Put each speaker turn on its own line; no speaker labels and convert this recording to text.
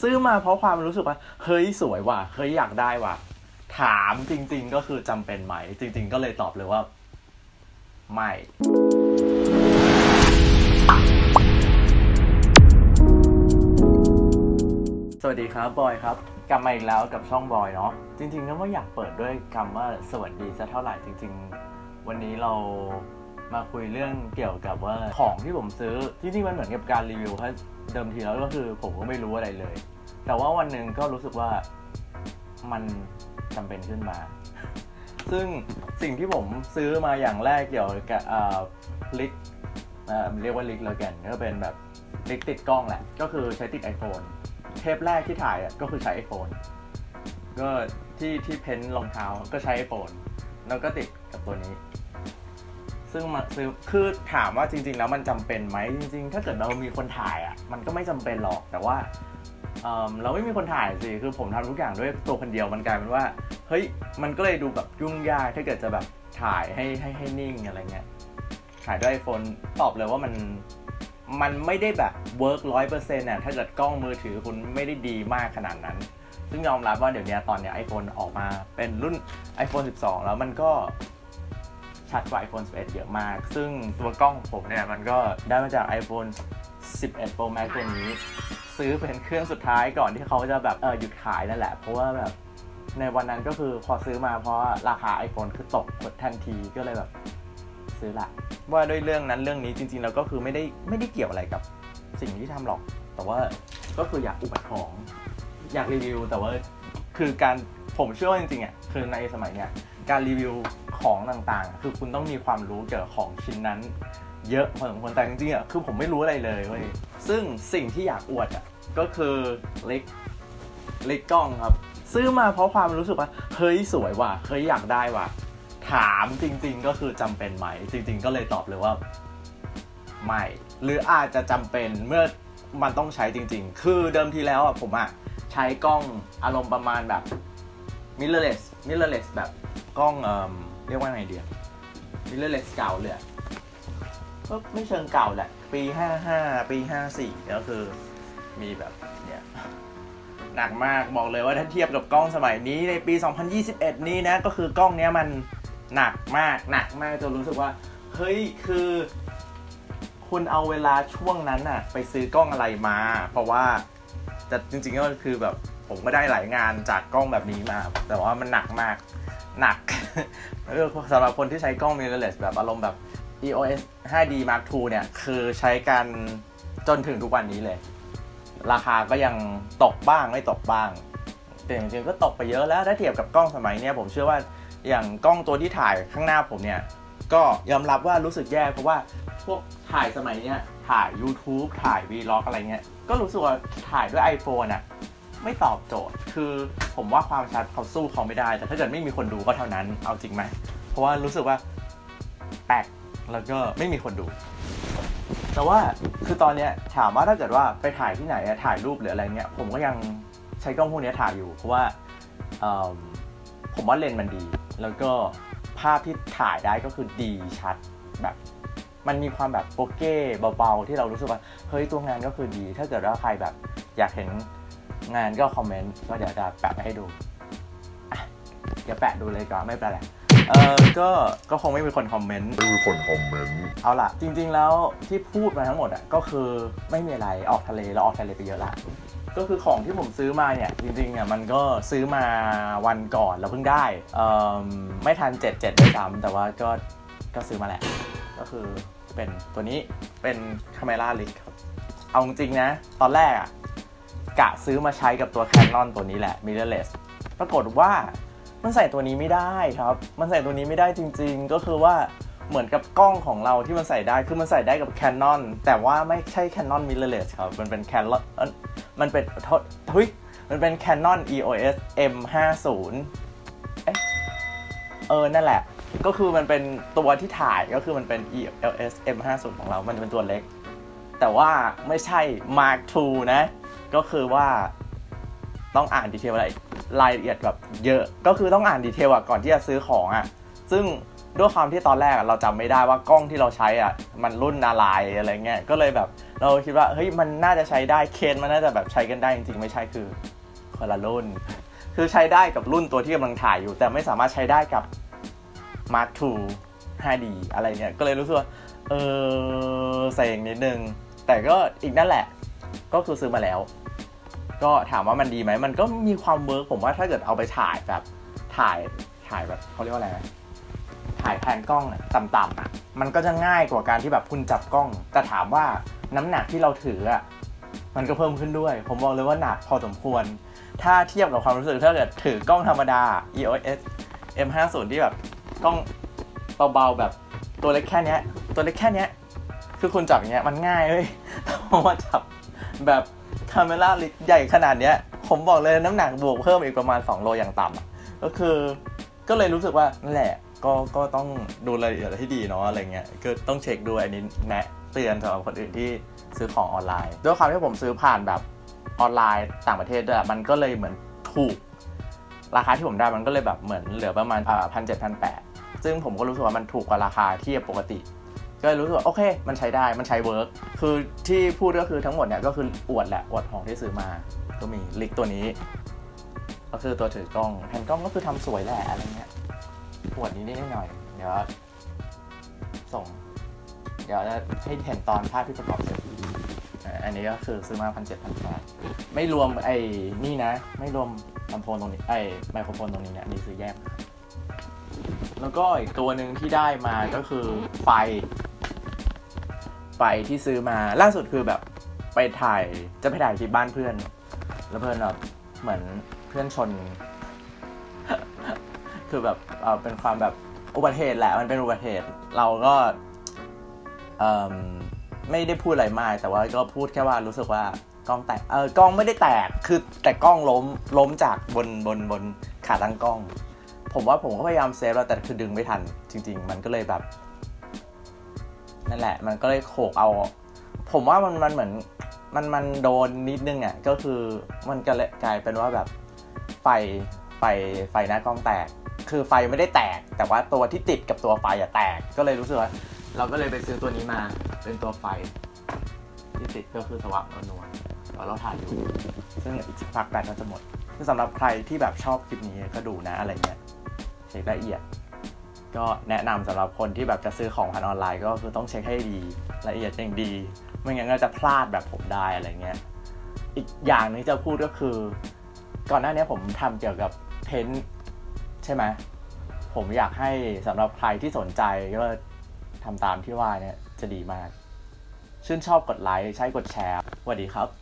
ซื้อมาเพราะความรู้สึกว่า เฮ้ยสวยว่ะ เฮ้ยอยากได้ว่ะ ถามจริง ๆ ก็คือจำเป็นไหม จริง ๆ ก็เลยตอบเลยว่า ไม่ สวัสดีครับบอยครับ กลับมาอีกแล้วกับช่องบอยเนาะ จริงๆก็ไม่อยากเปิดด้วยคำว่าสวัสดีสักเท่าไหร่จริง ๆ วันนี้เรามาคุยเรื่องเกี่ยวกับว่าของที่ผมซื้อ จริงๆมันเหมือนกับการรีวิว เดิมทีแล้วก็คือผมก็ไม่รู้อะไรเลย แต่ว่าวันหนึ่งก็รู้สึกว่ามันจำเป็นขึ้นมา ซึ่งสิ่งที่ผมซื้อมาอย่างแรกเกี่ยวกับลิกเรียกว่าลิกแล้วกันก็เป็นแบบลิกติดกล้องแหละ ก็คือใช้ติด iPhone เทปแรกที่ถ่ายก็คือใช้ iPhone ก็ที่ที่เพ้นท์รองเท้าก็ใช้ iPhone แล้วก็ติดกับตัวนี้ ซึ่งมาซื้อคือถามว่าจริง ๆ แล้วมันจำเป็นไหมจริง ๆ ถ้าเกิดเรามีคนถ่ายอะมันก็ไม่จำเป็นหรอกแต่ว่าเเราไม่มีคนถ่ายสิคือผมทำทุกอย่างด้วยตัวคนเดียวมันกลายเป็นว่าเฮ้ยมันก็เลยดูแบบยุ่งยากถ้าเกิดจะแบบถ่ายให้ให้ให้นิ่งอะไรเงี้ยถ่ายด้วย iPhone ตอบเลยว่ามันมันไม่ได้แบบเวิร์กร้อยเปอร์เซ็นต์น่ะถ้าเกิดกล้องมือถือคุณไม่ได้ดีมากขนาดนั้น ซึ่งยอมรับว่าเดี๋ยวนี้ตอนเนี้ย iPhone ออกมาเป็นรุ่น iPhone 12 แล้วมันก็ ชัดกว่า iPhone 11 เยอะมาก ซึ่งตัวกล้องของผมเนี่ย มันก็ได้มาจาก iPhone 11 Pro Max ตัวนี้ ซื้อเป็นเครื่องสุดท้ายก่อนที่เขาจะแบบเออหยุดขายนั่นแหละ เพราะว่าแบบในวันนั้นก็คือพอซื้อมาเพราะราคา iPhone คือตกหมดทันทีก็เลยแบบซื้อละ ว่าด้วยเรื่องนั้นเรื่องนี้จริงๆแล้วก็คือไม่ได้ไม่ได้เกี่ยวอะไรกับสิ่งที่ทำหรอก แต่ว่าก็คืออยากอุปของอยากรีวิวแต่ว่าคือการผมเชื่อว่าจริงๆอะคือในสมัยเนี้ยการรีวิว ของต่างๆ คือคุณต้องมีความรู้เกี่ยวกับของชิ้นนั้น เยอะพอสมควรแต่จริงๆอะคือผมไม่รู้อะไรเลยเว้ยซึ่งสิ่งที่อยากอวดอะก็คือเลิกเลิกกล้องครับ ซื้อมาเพราะความรู้สึกว่าเฮ้ยสวยว่ะเฮ้ยอยากได้ว่ะ ถามจริง ๆ ก็คือจำเป็นไหม จริง ๆ ก็เลยตอบเลยว่าไม่หรืออาจจะจำเป็นเมื่อมันต้องใช้จริง ๆ คือเดิมทีแล้วอะผมอะใช้กล้องอารมณ์ประมาณแบบ mirrorless mirrorless แบบกล้องเอ่อ รียกว่าไงเดีย mirrorless เก่าเลยอะก็ไม่เชิงเก่าแหละ ปี 55 ปี 54 ก็คือมีแบบเนี่ยหนักมากบอกเลยว่าถ้าเทียบกับกล้องสมัยนี้ในปี 2021 นี้นะก็คือกล้องเนี้ยมันหนักมากหนักมากจนรู้สึกว่า เฮ้ยคือ คุณเอาเวลาช่วงนั้นน่ะไปซื้อกล้องอะไรมา เพราะว่าแต่จริงๆก็คือแบบผมก็ได้หลายงานจากกล้องแบบนี้มา แต่ว่ามันหนักมาก หนักสำหรับคนที่ใช้กล้อง mirrorless แบบอารมณ์แบบ EOS 5D Mark II เนี่ย คือใช้กันจนถึงทุกวันนี้เลย ราคาก็ยังตกบ้างไม่ตกบ้าง แต่จริงๆก็ตกไปเยอะแล้วถ้าเทียบกับกล้องสมัยนี้ผมเชื่อว่าอย่างกล้องตัวที่ถ่ายข้างหน้าผมเนี่ย ก็ยอมรับว่ารู้สึกแย่เพราะว่าพวกถ่ายสมัยนี้ถ่าย YouTube ถ่าย Vlog อะไรเงี้ย ก็รู้สึกว่าถ่ายด้วย iPhone อะ ไม่ตอบโจทย์ คือผมว่าความชัดเขาสู้เขาไม่ได้ แต่ถ้าเกิดไม่มีคนดูก็เท่านั้น เอาจริงไหม เพราะว่ารู้สึกว่าแปลกแล้วก็ไม่มีคนดู แต่ว่าคือตอนเนี้ยถามว่าถ้าเกิดว่าไปถ่ายที่ไหนอะถ่ายรูปหรืออะไรเงี้ย ผมก็ยังใช้กล้องพวกนี้ถ่ายอยู่ เพราะว่าเอิ่มผมว่าเลนส์มันดี แล้วก็ภาพที่ถ่ายได้ก็คือดีชัดแบบมันมีความแบบโปเก้เบาๆ ที่เรารู้สึกว่า เฮ้ยตัวงานก็คือดี ถ้าเกิดว่าใครแบบอยากเห็น งานก็คอมเมนต์ก็เดี๋ยวจะแปะไปให้ดูอะเดี๋ยวแปะดูเลยก่อนไม่เป็นไรเออก็ก็คงไม่มีคนคอมเมนต์
ไม่มีคนคอมเมนต์
เอาล่ะ จริง ๆ แล้วที่พูดมาทั้งหมดอะก็คือไม่มีอะไรออกทะเลแล้วออกทะเลไปเยอะละก็คือของที่ผมซื้อมาเนี่ยจริงๆอะมันก็ซื้อมาวันก่อนแล้วเพิ่งได้เอ่อไม่ทัน7 7ด้วยซ้ำแต่ว่าก็ก็ซื้อมาแหละ ก็คือเป็นตัวนี้เป็นคาเมล่าลิกครับเอาจริงๆนะ ตอนแรกอะ กะซื้อมาใช้กับตัว Canon ตัวนี้แหละ mirrorless ปรากฏว่ามันใส่ตัวนี้ไม่ได้ครับ มันใส่ตัวนี้ไม่ได้จริง ๆ ก็คือว่าเหมือนกับกล้องของเราที่มันใส่ได้คือมันใส่ได้กับ Canon แต่ว่าไม่ใช่ Canon mirrorless ครับ มันเป็น Canon เอ้ยมันเป็นโทษทุยมันเป็น Canon EOS M50 เอ๊ะเออ นั่นแหละ ก็คือมันเป็นตัวที่ถ่ายก็คือมันเป็น ELS M50 ของเรา มันเป็นตัวเล็ก แต่ว่าไม่ใช่ Mark II นะ ก็คือว่าต้องอ่านดีเทลอะไรรายละเอียดแบบเยอะ ก็คือต้องอ่านดีเทลอะก่อนที่จะซื้อของอะซึ่งด้วยความที่ตอนแรกเราจำไม่ได้ว่ากล้องที่เราใช้อะมันรุ่นอะไรอะไรเงี้ยก็เลยแบบเราคิดว่าเฮ้ยมันน่าจะใช้ได้เคนมันน่าจะแบบใช้กันได้จริงๆไม่ใช่คือคนละรุ่น คือใช้ได้กับรุ่นตัวที่กำลังถ่ายอยู่ แต่ไม่สามารถใช้ได้กับ Mark II 5D อะไรเงี้ยก็เลยรู้สึกว่าเออเซ็งนิดนึง แต่ก็อีกนั่นแหละ ก็คือซื้อมาแล้ว ก็ถามว่ามันดีไหมมันก็มีความเวิร์กผมว่าถ้าเกิดเอาไปถ่ายแบบถ่ายถ่ายแบบเขาเรียกว่าอะไรนะถ่ายแผนกล้องต่ำๆอะมันก็จะง่ายกว่าการที่แบบคุณจับกล้อง แต่ถามว่าน้ำหนักที่เราถืออะมันก็เพิ่มขึ้นด้วย ผมบอกเลยว่าหนักพอสมควร ถ้าเทียบกับความรู้สึกถ้าเกิดถือกล้องธรรมดา EOS M50 ที่แบบกล้องเบาๆแบบตัวเล็กแค่นี้ตัวเล็กแค่นี้คือคุณจับอย่างเงี้ยมันง่ายเว้ยแต่พอมาจับแบบ คาเมล่าลิใหญ่ขนาดเนี้ย ผมบอกเลยน้ำหนักบวกเพิ่มอีกประมาณ 2 โลอย่างต่ำก็คือก็เลยรู้สึกว่านั่นแหละก็ก็ต้องดูรายละเอียดให้ดีเนาะอะไรเงี้ยก็ต้องเช็คดูอันนี้แนะเตือนสำหรับคนอื่นที่ซื้อของออนไลน์ ด้วยความที่ผมซื้อผ่านแบบออนไลน์ต่างประเทศด้วยอะมันก็เลยเหมือนถูก ราคาที่ผมได้มันก็เลยแบบเหมือนเหลือประมาณพันเจ็ดพันแปดซึ่งผมก็รู้สึกว่ามันถูกกว่าราคาที่ปกติ ก็เลยรู้สึกว่าโอเค มันใช้ได้มันใช้เวิร์กคือที่พูดก็คือทั้งหมดเนี่ยก็คืออวดแหละอวดของที่ซื้อมา ก็มีลิกตัวนี้ ก็คือตัวถือกล้องแผ่นกล้องก็คือทำสวยแหละอะไรเงี้ยอวดนี้นิดหน่อยเดี๋ยวส่ง เดี๋ยวจะให้เห็นตอนภาพที่ประกอบเสร็จอันนี้ก็คือซื้อมาพันเจ็ดพันแปดไม่รวมไอ้นี่นะ ไม่รวมลำโพงตรงนี้ไอ้ไมโครโฟนตรงนี้เนี่ยนี่ซื้อแยก แล้วก็อีกตัวหนึ่งที่ได้มาก็คือไฟ ฟที่ซื้อมาล่าสุดคือแบบไปถ่ายจะไปถ่ายที่บ้านเพื่อน แล้วเพื่อนแบบเหมือนเพื่อนชน คือแบบเออเป็นความแบบอุบัติเหตุแหละมันเป็นอุบัติเหตุ เราก็เอิ่มไม่ได้พูดอะไรมากแต่ว่าก็พูดแค่ว่ารู้สึกว่ากล้องแตกเออกล้องไม่ได้แตกคือแต่กล้องล้มล้มจากบนบนบนขาตั้งกล้อง ผมว่าผมก็พยายามเซฟแล้วแต่คือดึงไม่ทัน จริง ๆ มันก็เลยแบบ นั่นแหละ มันก็เลยโขกเอา ผมว่ามันมันเหมือนมันมันโดนนิดนึงอะก็คือมันก็เลยกลายเป็นว่าแบบไฟไฟไฟหน้ากล้องแตก คือไฟไม่ได้แตก แต่ว่าตัวที่ติดกับตัวไฟอะแตกก็เลยรู้สึกว่าเราก็เลยไปซื้อตัวนี้มาเป็นตัวไฟ ที่ติดก็คือสว่างนวลๆเราถ่ายอยู่ ซึ่งอีกพักแบตก็จะหมดคือสำหรับใครที่แบบชอบคลิปนี้ก็ดูนะอะไรเงี้ยเช็คละเอียด ก็แนะนำสำหรับคนที่แบบจะซื้อของผ่านออนไลน์ก็คือต้องเช็คให้ดีละเอียดอย่างดี ไม่งั้นก็จะพลาดแบบผมได้อะไรเงี้ย อีกอย่างหนึงจะพูดก็คือ ก่อนหน้านี้ผมทำเกี่ยวกับเพ้นท์ใช่ไหมผมอยากให้สำหรับใครที่สนใจก็ทำตามที่ว่าเนี่ยจะดีมาก ชื่นชอบกดไลค์ใช้กดแชร์สวัสดีครับ